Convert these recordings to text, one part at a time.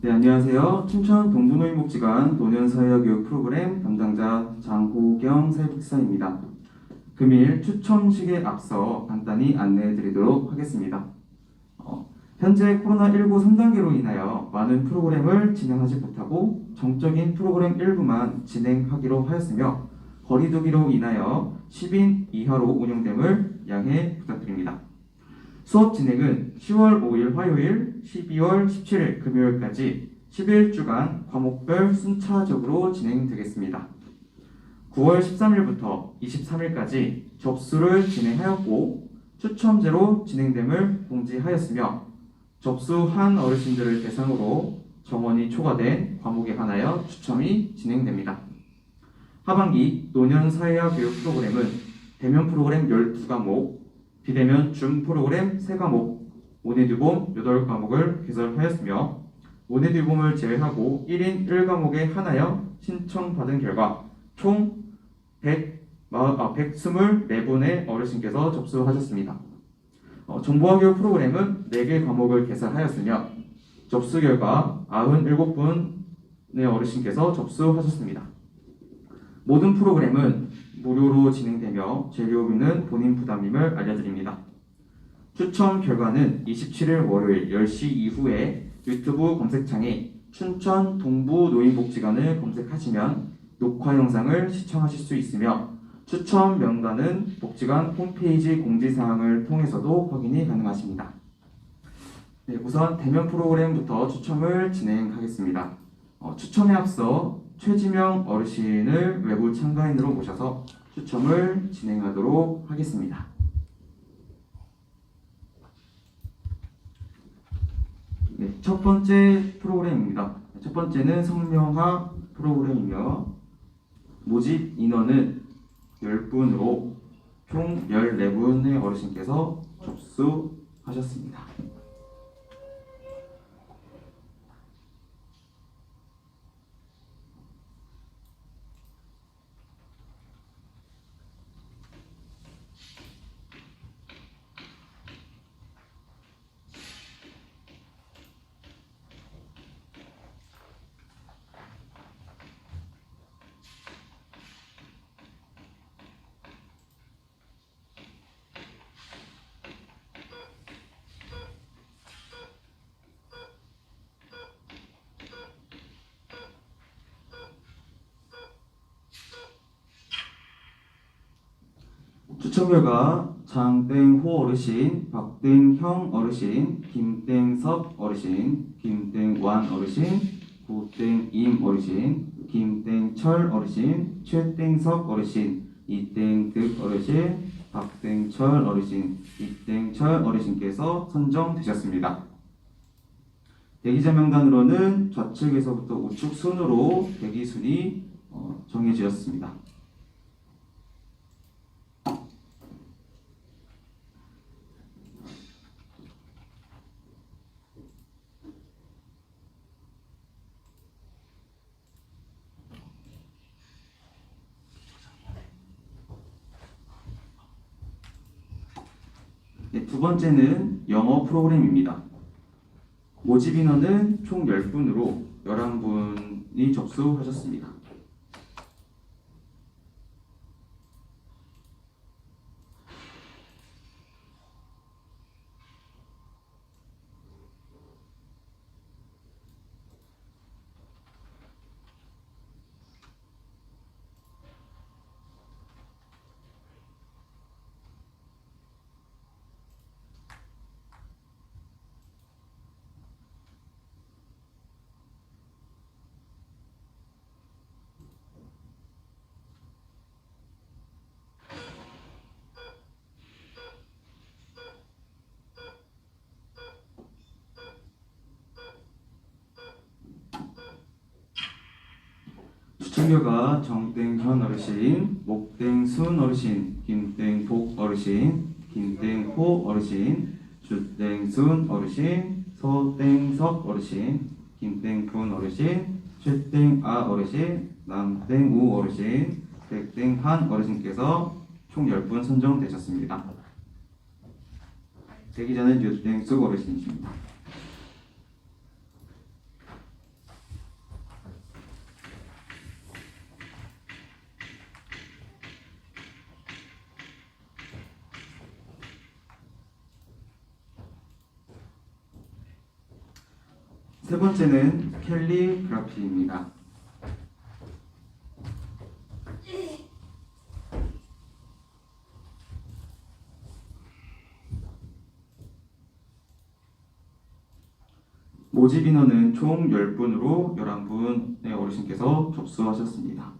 네, 안녕하세요. 춘천 동부노인 복지관 노년 사회교육 프로그램 담당자 장호경 사회복지사입니다. 금일 추첨식에 앞서 간단히 안내해 드리도록 하겠습니다. 어, 현재 코로나19 3단계로 인하여 많은 프로그램을 진행하지 못하고 정적인 프로그램 일부만 진행하기로 하였으며 거리두기로 인하여 10인 이하로 운영됨을 양해 부탁드립니다. 수업 진행은 10월 5일 화요일, 12월 17일 금요일까지 11주간 과목별 순차적으로 진행되겠습니다. 9월 13일부터 23일까지 접수를 진행하였고 추첨제로 진행됨을 공지하였으며 접수한 어르신들을 대상으로 정원이 초과된 과목에 한하여 추첨이 진행됩니다. 하반기 노년 사회화 교육 프로그램은 대면 프로그램 12과목, 비대면 줌 프로그램 3과목, 모네듀봄 8과목을 개설하였으며 모네듀봄을 제외하고 1인 1과목에 한하여 신청받은 결과 총 100, 아, 124분의 어르신께서 접수하셨습니다. 어, 정보화 교육 프로그램은 4개 과목을 개설하였으며 접수 결과 97분의 어르신께서 접수하셨습니다. 모든 프로그램은 무료로 진행되며 재료비는 본인 부담임을 알려드립니다. 추첨 결과는 27일 월요일 10시 이후에 유튜브 검색창에 춘천 동부 노인복지관을 검색하시면 녹화 영상을 시청하실 수 있으며 추첨 명단은 복지관 홈페이지 공지사항을 통해서도 확인이 가능하십니다. 네, 우선 대면 프로그램부터 추첨을 진행하겠습니다. 어, 추첨에 앞서 최지명 어르신을 외부 참가인으로 모셔서 추첨을 진행하도록 하겠습니다. 네, 첫 번째 프로그램입니다. 첫 번째는 성명화 프로그램이며 모집 인원은 10분으로 총 14분의 어르신께서 접수하셨습니다. 추첨 결과 장땡호 어르신, 박땡형 어르신, 김땡섭 어르신, 김땡완 어르신, 구땡임 어르신, 김땡철 어르신, 최땡석 어르신, 이땡득 어르신, 박땡철 어르신, 이땡철 어르신께서 선정되셨습니다. 대기자 명단으로는 좌측에서부터 우측 순으로 대기 순이 어, 정해지었습니다. 번째는 영어 프로그램입니다. 모집 인원은 총 10분으로 11분이 접수하셨습니다. 결과 정땡현 어르신, 목땡순 어르신, 김땡복 어르신, 김땡호 어르신, 주땡순 어르신, 서땡석 어르신, 김땡푼 어르신, 최땡아 어르신, 남땡우 어르신, 백땡한 어르신께서 총 10분 선정되셨습니다. 대기자는 유땡숙 어르신이십니다. 세 번째는 캘리그라피입니다. 모집 인원은 총 10분으로 11분의 어르신께서 접수하셨습니다.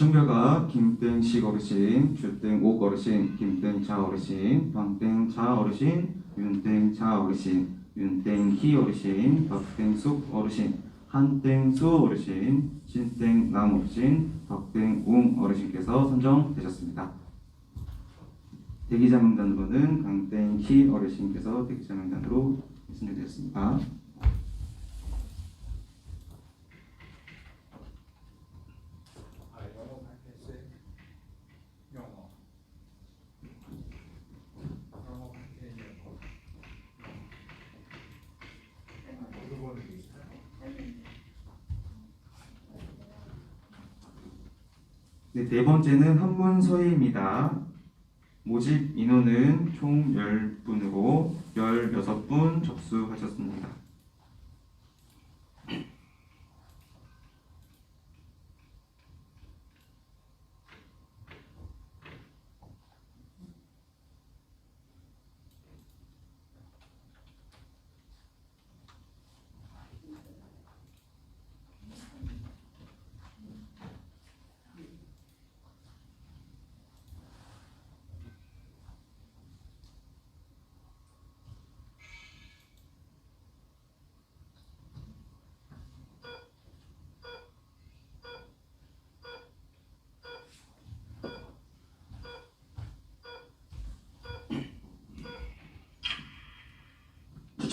추천 결과 김땡 식 어르신, 주땡 옥 어르신, 김땡 자 어르신, 방땡 자 어르신, 윤땡 자 어르신, 윤땡 희 어르신, 박땡숙 어르신, 한땡 수 어르신, 신땡 남 어르신, 박땡 웅 어르신께서 선정되셨습니다. 대기자 명단으로는 강땡 희 어르신께서 대기자 명단으로 선정되었습니다. 아, 영어 파켓에 영어. 영어 파켓에 영어. 아, 그거는 있어요. 네, 네 번째는 한문서예입니다. 모집 인원은 총 10분으로 16분 접수하셨습니다.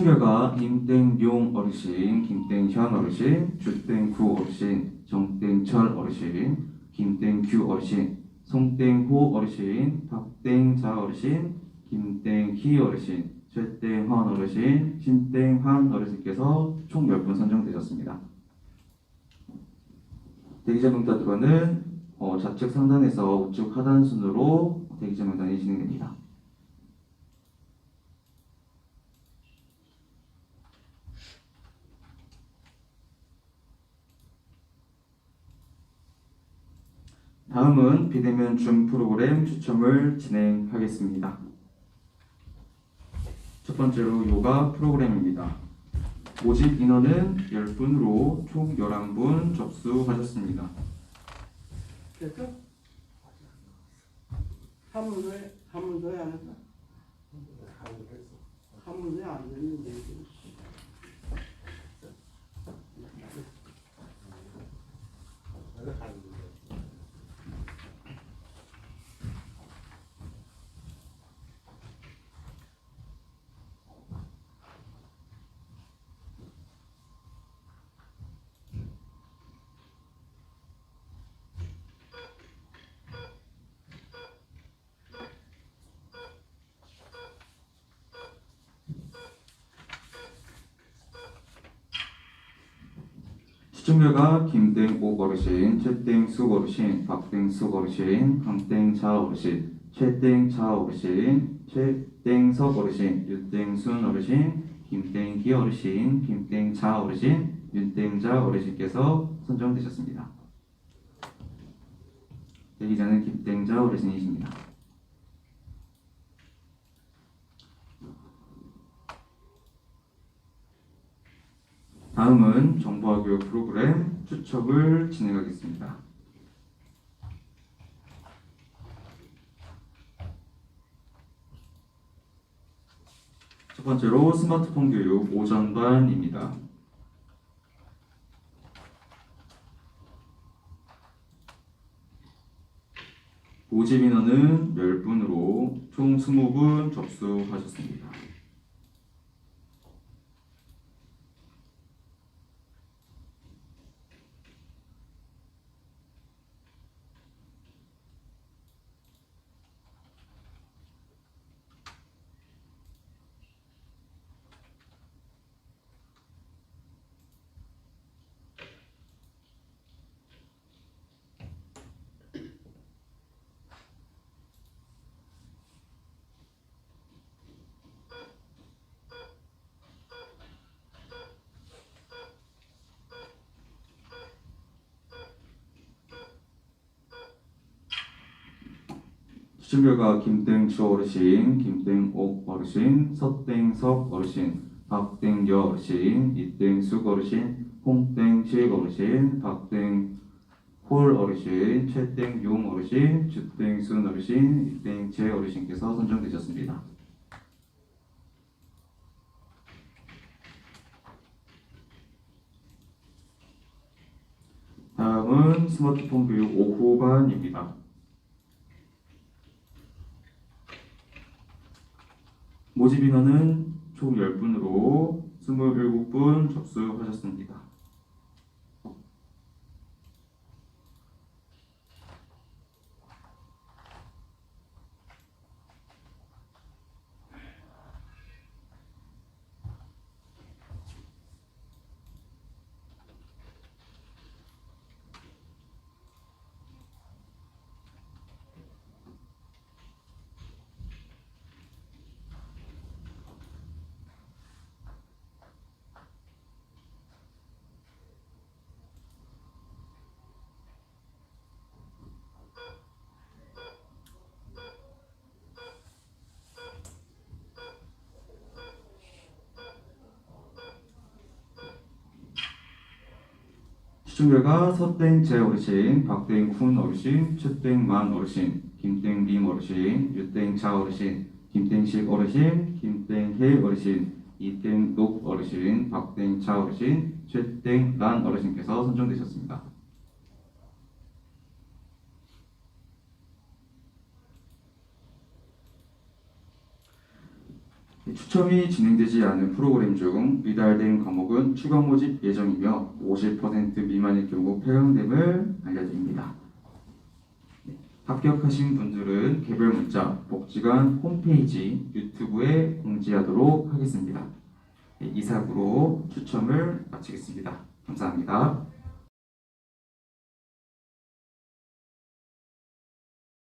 추천 결과 김땡용 어르신, 김땡현 어르신, 주땡구 어르신, 정땡철 어르신, 김땡규 어르신, 송땡호 어르신, 박땡자 어르신, 김땡희 어르신, 최땡환 어르신, 신땡한 어르신께서 총 10분 선정되셨습니다. 대기자 명단으로는 어, 좌측 상단에서 우측 하단 순으로 대기자 명단이 진행됩니다. 다음은 비대면 줌 프로그램 추첨을 진행하겠습니다. 첫 번째로 요가 프로그램입니다. 모집 인원은 10분으로 총 11분 접수하셨습니다. 됐어? 안 했다. 하고 했어. 한문서에 안 됐는데 결과 김땡옥 어르신, 최땡숙 어르신, 박땡숙 어르신, 강땡자 어르신, 최땡자 어르신, 최땡석 어르신, 유땡순 어르신, 김땡기 어르신, 김땡자 어르신, 윤땡자 어르신께서 선정되셨습니다. 대기자는 김땡자 어르신이십니다. 다음은 정보화 교육 프로그램 추첨을 진행하겠습니다. 첫 번째로 스마트폰 교육 오전반입니다. 모집 인원은 10분으로 총 20분 접수하셨습니다. 추첨 결과 김땡주 어르신, 김땡옥 어르신, 서땡석 어르신, 박땡여 어르신, 이땡숙 어르신, 홍땡식 어르신, 박땡 홀 어르신, 최땡용 어르신, 주땡순 어르신, 이땡재 어르신께서 선정되셨습니다. 다음은 스마트폰 교육 5후반입니다. 모집 인원은 총 10분으로 27분 접수하셨습니다. 추첨 결과 서땡재 어르신, 박땡 훈 어르신, 최땡 만 어르신, 김땡 림 어르신, 유땡 자 어르신, 김땡 식 어르신, 김땡혜 어르신, 이땡 녹 어르신, 박땡 차 어르신, 최땡 란 어르신께서 선정되셨습니다. 추첨이 진행되지 않은 프로그램 중 미달된 과목은 추가 모집 예정이며 50% 미만일 경우 폐강됨을 알려드립니다. 네, 합격하신 분들은 개별 문자 복지관 홈페이지 유튜브에 공지하도록 하겠습니다. 네, 이상으로 추첨을 마치겠습니다. 감사합니다.